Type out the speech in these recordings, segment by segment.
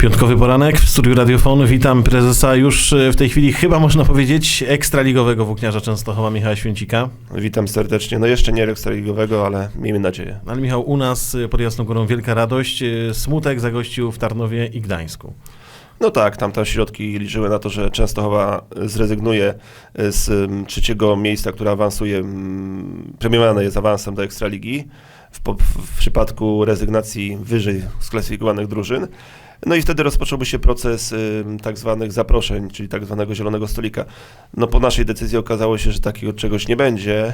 Piątkowy poranek w studiu Radiofonu. Witam prezesa już e, w tej chwili chyba można powiedzieć ekstraligowego włókniarza Częstochowa Michała Święcika. Witam serdecznie. No jeszcze nie ekstraligowego, ale miejmy nadzieję. Ale Michał, u nas e, pod Jasną Górą wielka radość. e, Smutek zagościł w Tarnowie i Gdańsku. No tak, tamte środki liczyły na to, że Częstochowa zrezygnuje z trzeciego miejsca, które awansuje, premiowane jest awansem do Ekstraligi w, w przypadku rezygnacji wyżej sklasyfikowanych drużyn. No i wtedy rozpocząłby się proces ym, tak zwanych zaproszeń, czyli tak zwanego zielonego stolika. No po naszej decyzji okazało się, że takiego czegoś nie będzie.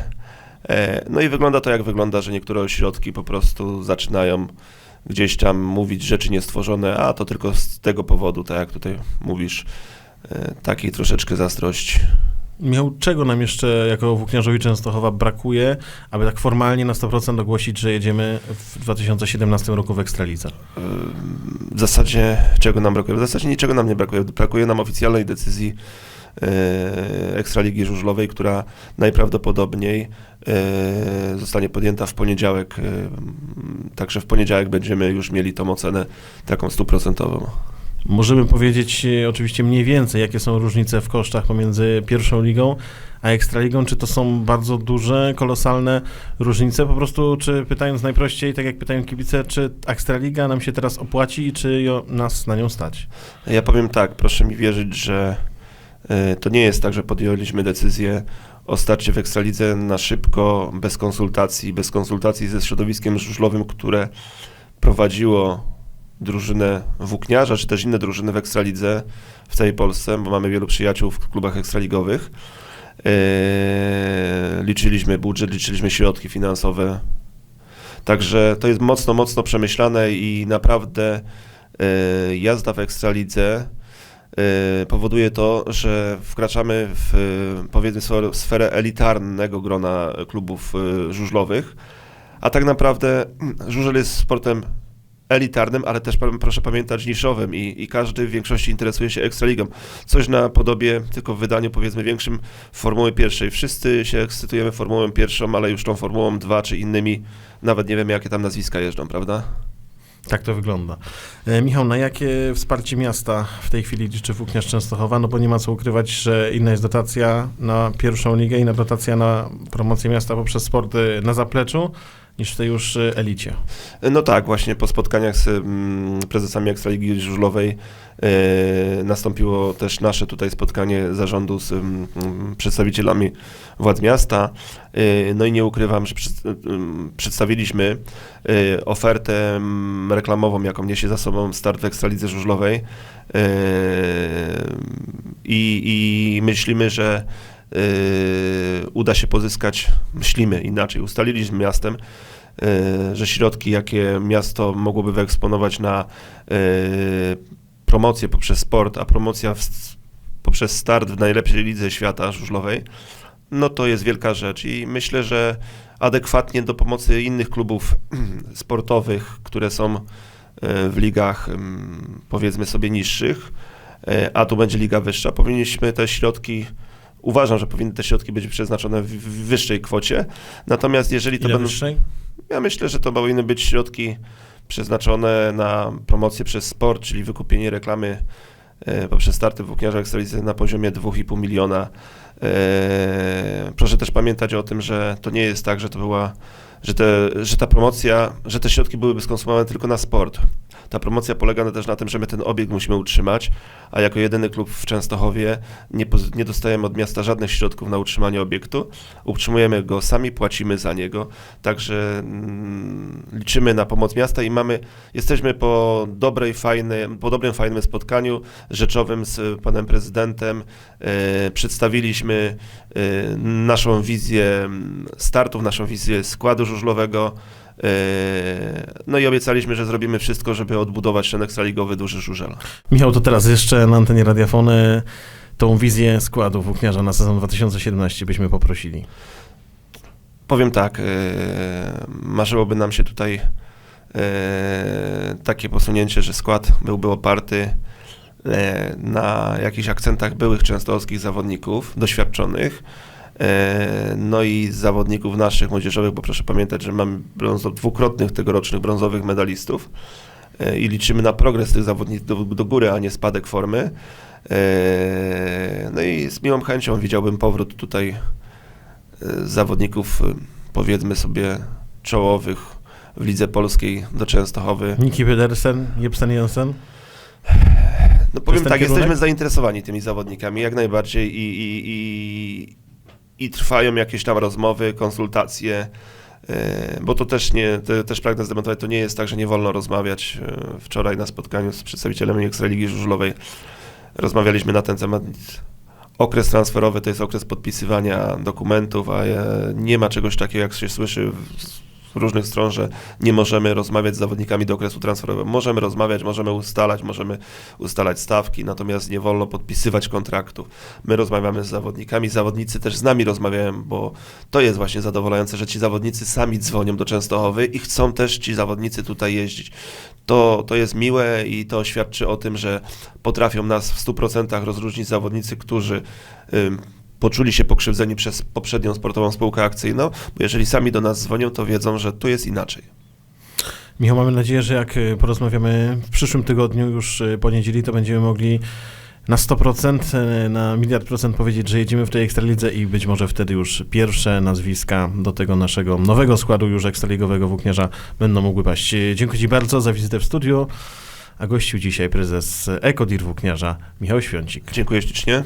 E, No i wygląda to jak wygląda, że niektóre ośrodki po prostu zaczynają gdzieś tam mówić rzeczy niestworzone, a to tylko z tego powodu, tak jak tutaj mówisz, e, takiej troszeczkę zazdrości. Michał, czego nam jeszcze jako włókniarzowi Częstochowa brakuje, aby tak formalnie na 100% ogłosić, że jedziemy w 2017 roku w Ekstralidze? W zasadzie czego nam brakuje? W zasadzie niczego nam nie brakuje. Brakuje nam oficjalnej decyzji e, Ekstraligi Żużlowej, która najprawdopodobniej e, zostanie podjęta w poniedziałek. e, Także w poniedziałek będziemy już mieli tą ocenę taką stuprocentową. Możemy powiedzieć e, oczywiście mniej więcej, jakie są różnice w kosztach pomiędzy pierwszą ligą a ekstraligą. Czy to są bardzo duże, kolosalne różnice? Po prostu, czy pytając najprościej, tak jak pytają kibice, czy ekstraliga nam się teraz opłaci i czy nas na nią stać? Ja powiem tak, proszę mi wierzyć, że e, to nie jest tak, że podjęliśmy decyzję o starcie w Ekstralidze na szybko, bez konsultacji, bez konsultacji ze środowiskiem żużlowym, które prowadziło drużynę włókniarza, czy też inne drużyny w Ekstralidze w całej Polsce, bo mamy wielu przyjaciół w klubach ekstraligowych. E, liczyliśmy budżet, liczyliśmy środki finansowe. Także to jest mocno, mocno przemyślane i naprawdę e, jazda w Ekstralidze e, powoduje to, że wkraczamy w powiedzmy sfer- sferę elitarnego grona klubów e, żużlowych, a tak naprawdę żużel jest sportem elitarnym, ale też proszę pamiętać niszowym i, i każdy w większości interesuje się Ekstraligą. Coś na podobie, tylko w wydaniu powiedzmy większym Formuły pierwszej. Wszyscy się ekscytujemy Formułą pierwszą, ale już tą Formułą 2 czy innymi, nawet nie wiemy jakie tam nazwiska jeżdżą, prawda? Tak to wygląda. E, Michał, na jakie wsparcie miasta w tej chwili liczy włókniarz Częstochowa? No bo nie ma co ukrywać, że inna jest dotacja na pierwszą ligę, inna dotacja na promocję miasta poprzez sporty na zapleczu, niż w tej już e, elicie. No tak, właśnie po spotkaniach z mm, prezesami Ekstraligi Żużlowej e, nastąpiło też nasze tutaj spotkanie zarządu z przedstawicielami władz miasta. E, no i nie ukrywam, że przed, przedstawiliśmy e, ofertę reklamową, jaką niesie za sobą start w Ekstralidze Żużlowej e, i, i myślimy, że e, uda się pozyskać, myślimy inaczej, ustaliliśmy miastem, e, że środki, jakie miasto mogłoby wyeksponować na e, promocję poprzez sport, a promocja w, poprzez start w najlepszej lidze świata żużlowej, no to jest wielka rzecz. I myślę, że adekwatnie do pomocy innych klubów sportowych, które są e, w ligach powiedzmy sobie niższych, e, a tu będzie liga wyższa, powinniśmy te środki Uważam, że powinny te środki być przeznaczone w w wyższej kwocie. Natomiast jeżeli to Ile będą. wyższej? Ja myślę, że to powinny być środki przeznaczone na promocję przez sport, czyli wykupienie reklamy e, poprzez starty włókniarza Ekstralizy na poziomie 2,5 miliona. E, Proszę też pamiętać o tym, że to nie jest tak, że to była, że, te, że ta promocja, że te środki byłyby skonsumowane tylko na sport. Ta promocja polega też na tym, że my ten obiekt musimy utrzymać, a jako jedyny klub w Częstochowie nie, nie dostajemy od miasta żadnych środków na utrzymanie obiektu. Utrzymujemy go sami, płacimy za niego, także mm, liczymy na pomoc miasta i mamy, jesteśmy po dobrej, fajnej, po dobrym, fajnym spotkaniu rzeczowym z panem prezydentem. E, przedstawiliśmy e, naszą wizję startów, naszą wizję składu żużlowego. E, No i obiecaliśmy, że zrobimy wszystko, żeby odbudować ten ekstraligowy duży żużel. Michał, to teraz jeszcze na antenie radiofony tą wizję składu włókniarza na sezon 2017 byśmy poprosili. Powiem tak, e, marzyłoby nam się tutaj e, takie posunięcie, że skład byłby oparty na jakichś akcentach byłych częstochowskich zawodników, doświadczonych, no i zawodników naszych młodzieżowych, bo proszę pamiętać, że mamy brązo, dwukrotnych tegorocznych brązowych medalistów. e, i liczymy na progres tych zawodników do, do góry, a nie spadek formy. E, No i z miłą chęcią widziałbym powrót tutaj e, zawodników, e, powiedzmy sobie, czołowych w lidze polskiej do Częstochowy. Niki Pedersen, Jebsen Jensen. No powiem tak, kierunek? jesteśmy zainteresowani tymi zawodnikami jak najbardziej i, i, i, i trwają jakieś tam rozmowy, konsultacje, e, bo to też nie, to też pragnę zdementować, to nie jest tak, że nie wolno rozmawiać. E, Wczoraj na spotkaniu z przedstawicielami Ekstraligi Żużlowej rozmawialiśmy na ten temat. Okres transferowy to jest okres podpisywania dokumentów, a e, nie ma czegoś takiego, jak się słyszy w- różnych stron, że nie możemy rozmawiać z zawodnikami do okresu transferowego. Możemy rozmawiać, możemy ustalać, możemy ustalać stawki, natomiast nie wolno podpisywać kontraktów. My rozmawiamy z zawodnikami, zawodnicy też z nami rozmawiają, bo to jest właśnie zadowalające, że ci zawodnicy sami dzwonią do Częstochowy i chcą też ci zawodnicy tutaj jeździć. To, to jest miłe i to świadczy o tym, że potrafią nas w 100% rozróżnić zawodnicy, którzy poczuli się pokrzywdzeni przez poprzednią sportową spółkę akcyjną, bo jeżeli sami do nas dzwonią, to wiedzą, że tu jest inaczej. Michał, mamy nadzieję, że jak y, porozmawiamy w przyszłym tygodniu, już y, po niedzieli, to będziemy mogli na 100%, y, na miliard procent powiedzieć, że jedziemy w tej Ekstralidze i być może wtedy już pierwsze nazwiska do tego naszego nowego składu już ekstraligowego włókniarza będą mogły paść. Dziękuję Ci bardzo za wizytę w studiu, a gościł dzisiaj prezes Ekodir Włókniarza Michał Świącik. Dziękuję ślicznie.